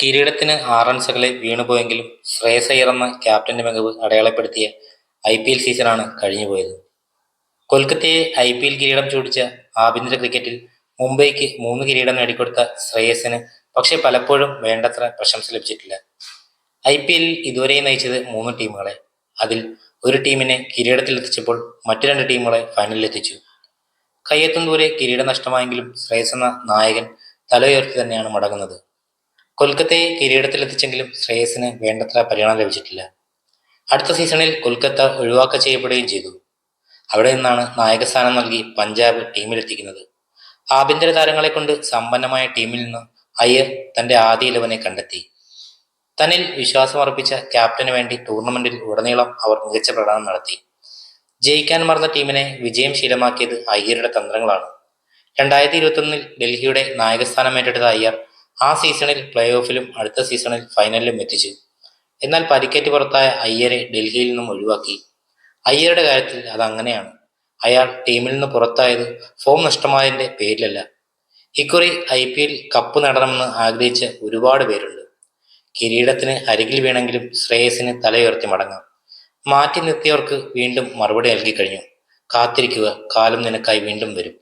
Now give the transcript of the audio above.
കിരീടത്തിന് ആറ് റൺസുകളെ വീണുപോയെങ്കിലും ശ്രേയസ് അയ്യർ എന്ന ക്യാപ്റ്റന്റെ മികവ് അടയാളപ്പെടുത്തിയ ഐ പി എൽ സീസണാണ് കഴിഞ്ഞുപോയത്. കൊൽക്കത്തയെ ഐ പി എൽ കിരീടം ചൂടിച്ച ആഭ്യന്തര ക്രിക്കറ്റിൽ മുംബൈക്ക് മൂന്ന് കിരീടം നേടിക്കൊടുത്ത ശ്രേയസിന് പക്ഷെ പലപ്പോഴും വേണ്ടത്ര പ്രശംസ ലഭിച്ചിട്ടില്ല. ഐ പി എല്ലിൽ ഇതുവരെ നയിച്ചത് മൂന്ന് ടീമുകളെ. അതിൽ ഒരു ടീമിനെ കിരീടത്തിലെത്തിച്ചപ്പോൾ മറ്റു രണ്ട് ടീമുകളെ ഫൈനലിലെത്തിച്ചു കയ്യെത്തും ദൂരെ കിരീടം നഷ്ടമായെങ്കിലും ശ്രേയസ് എന്ന നായകൻ തലയുയർത്തി തന്നെയാണ് മടങ്ങുന്നത്. കൊൽക്കത്തയെ കിരീടത്തിലെത്തിച്ചെങ്കിലും ശ്രേയസിന് വേണ്ടത്ര പരിഗണന ലഭിച്ചിട്ടില്ല. അടുത്ത സീസണിൽ കൊൽക്കത്ത ഒഴിവാക്ക ചെയ്യപ്പെടുകയും ചെയ്തു. അവിടെ നിന്നാണ് നായകസ്ഥാനം നൽകി പഞ്ചാബ് ടീമിലെത്തിക്കുന്നത്. ആഭ്യന്തര താരങ്ങളെ കൊണ്ട് സമ്പന്നമായ ടീമിൽ നിന്ന് അയ്യർ തന്റെ ആദ്യ ഇലവനെ കണ്ടെത്തി. തന്നിൽ വിശ്വാസമർപ്പിച്ച ക്യാപ്റ്റന് വേണ്ടി ടൂർണമെന്റിൽ ഉടനീളം അവർ മികച്ച പ്രകടനം നടത്തി. ജയിക്കാൻ മറന്ന ടീമിനെ വിജയം ശീലമാക്കിയത് അയ്യരുടെ തന്ത്രങ്ങളാണ്. രണ്ടായിരത്തി ഇരുപത്തൊന്നിൽ ഡൽഹിയുടെ നായകസ്ഥാനം ഏറ്റെടുത്ത അയ്യർ ആ സീസണിൽ പ്ലേ ഓഫിലും അടുത്ത സീസണിൽ ഫൈനലിലും എത്തിച്ചു. എന്നാൽ പരിക്കേറ്റ് പുറത്തായ അയ്യരെ ഡൽഹിയിൽ നിന്നും ഒഴിവാക്കി. അയ്യരുടെ കാര്യത്തിൽ അത് അങ്ങനെയാണ്. അയാൾ ടീമിൽ നിന്ന് പുറത്തായത് ഫോം നഷ്ടമായതിന്റെ പേരിലല്ല. ഇക്കുറി ഐ പി എൽ കപ്പ് നേടണമെന്ന് ആഗ്രഹിച്ച ഒരുപാട് പേരുണ്ട്. കിരീടത്തിന് അരികിൽ വീണെങ്കിലും ശ്രേയസിന് തലയുയർത്തി മടങ്ങാം. മാറ്റി നിർത്തിയവർക്ക് വീണ്ടും മറുപടി നൽകി കഴിഞ്ഞു. കാത്തിരിക്കുക കാലം നിനക്കായി വീണ്ടും വരും.